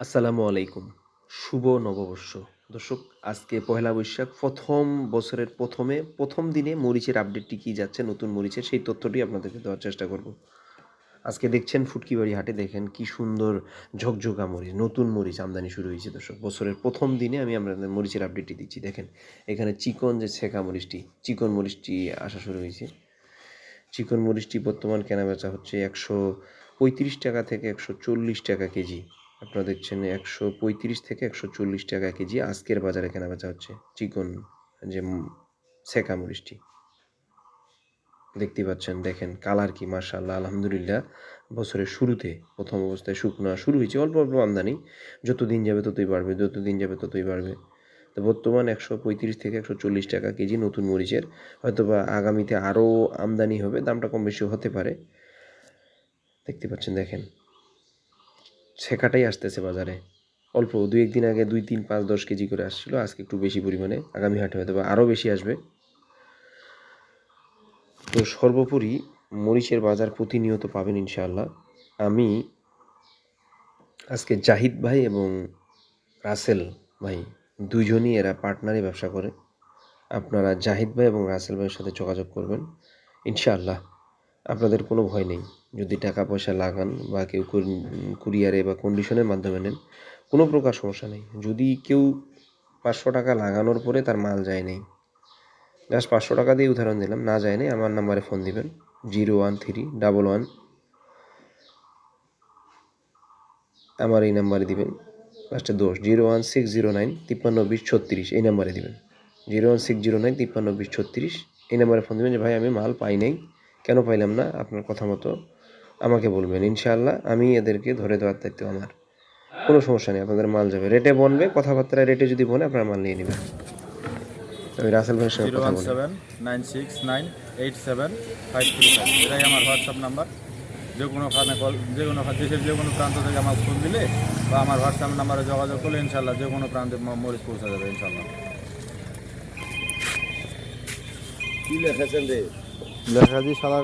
আসসালামু আলাইকুম। শুভ নববর্ষ। দর্শক, আজকে পহেলা বৈশাখ, প্রথম বছরের প্রথমে, প্রথম দিনে মরিচের আপডেটটি কী যাচ্ছে, নতুন মরিচের, সেই তথ্যটি আপনাদেরকে দেওয়ার চেষ্টা করব। আজকে দেখছেন ফুটকিবাড়ি হাটে দেখেন কি সুন্দর ঝকঝকা মরিচ, নতুন মরিচ আমদানি শুরু হয়েছে দর্শক। বছরের প্রথম দিনে আমি আপনাদের মরিচের আপডেটটি দিচ্ছি। দেখেন, এখানে চিকন যে ছেঁকা মরিচটি, চিকন মরিচটি আসা শুরু হয়েছে। চিকন মরিচটি বর্তমান কেনা বেচা হচ্ছে একশো পঁয়ত্রিশ টাকা থেকে একশো চল্লিশ টাকা কেজি। আপনারা দেখছেন একশো পঁয়ত্রিশ থেকে একশো চল্লিশ টাকা কেজি আজকের বাজারে কেনা বেচা হচ্ছে চিকন যে সেকা মরিচটি। দেখতে পাচ্ছেন, দেখেন কালার কি মার্শাল্লাহ আলহামদুলিল্লাহ। বছরের শুরুতে প্রথম অবস্থায় শুকনো, শুরু হয়েছে অল্প অল্প আমদানি। যত দিন যাবে ততই বাড়বে যত দিন যাবে ততই বাড়বে। তো বর্তমান একশো পঁয়ত্রিশ থেকে একশো চল্লিশ টাকা কেজি নতুন মরিচের। হয়তোবা আগামীতে আরও আমদানি হবে, দামটা কম বেশি হতে পারে। দেখতে পাচ্ছেন, দেখেন। ছেঁকাটাই আসতেছে বাজারে। অল্প দুই একদিন আগে দুই তিন পাঁচ দশ কেজি করে আসছিল, আজকে একটু বেশি পরিমাণে, আগামী হাটে হয়তো বা আরও বেশি আসবে। তো সর্বোপরি মরিচের বাজার প্রতিনিয়ত পাবেন ইনশাআল্লাহ। আমি আজকে জাহিদ ভাই এবং রাসেল ভাই দুজনই এরা পার্টনারে ব্যবসা করে। আপনারা জাহিদ ভাই এবং রাসেল ভাইয়ের সাথে যোগাযোগ করবেন। ইনশাআল্লাহ। আপনাদের কোনো ভয় নেই। যদি টাকা পয়সা লাগান বা কেউ কুরিয়ারে বা কন্ডিশনের মাধ্যমে নেন, কোনো প্রকার সমস্যা নেই। যদি কেউ পাঁচশো টাকা লাগানোর পরে তার মাল যায় নেই। জাস্ট পাঁচশো টাকা দিয়ে উদাহরণ দিলাম, না যায় নাই, আমার নাম্বারে ফোন দিবেন। Zero one three double one আমার এই নাম্বারে দিবেন। লাস্টে দোষ, zero one six zero nine তিপ্পান্ন বিশ ছত্রিশ এই নাম্বারে দিবেন। Zero one six zero nine তিপ্পান্ন বিশ ছত্রিশ এই নাম্বারে ফোন দিবেন যে, ভাই, আমি মাল পাই নাই। কেন পাইলাম না? আপনার কথা মতো আমাকে বলবেন ইনশাআল্লাহ আমি এদেরকে ধরে দেওয়ার দায়িত্ব আমার। কোনো সমস্যা নেই আপনাদের মাল যাবে। রেটে বনবে কথাবার্তা রেটে যদি বনে আপনার মাল নিয়ে নেবেন। আমি রাসেল ভাইয়ের সঙ্গে কথা ওয়ান বলি seven nine six nine eight seven five three five. এটাই আমার হোয়াটসঅ্যাপ নাম্বার। যে কোনো ওখানে কল যে কোনো দেশের যে কোনো প্রান্ত থেকে আমার ফোন দিলে বা আমার হোয়াটসঅ্যাপ নাম্বারে যোগাযোগ করলে ইনশাল্লাহ যে কোনো প্রান্তে মরিচ পৌঁছে যাবে ইনশাল্লাহ কি লেখেছেন রে? লেখা দিয়ে সাদা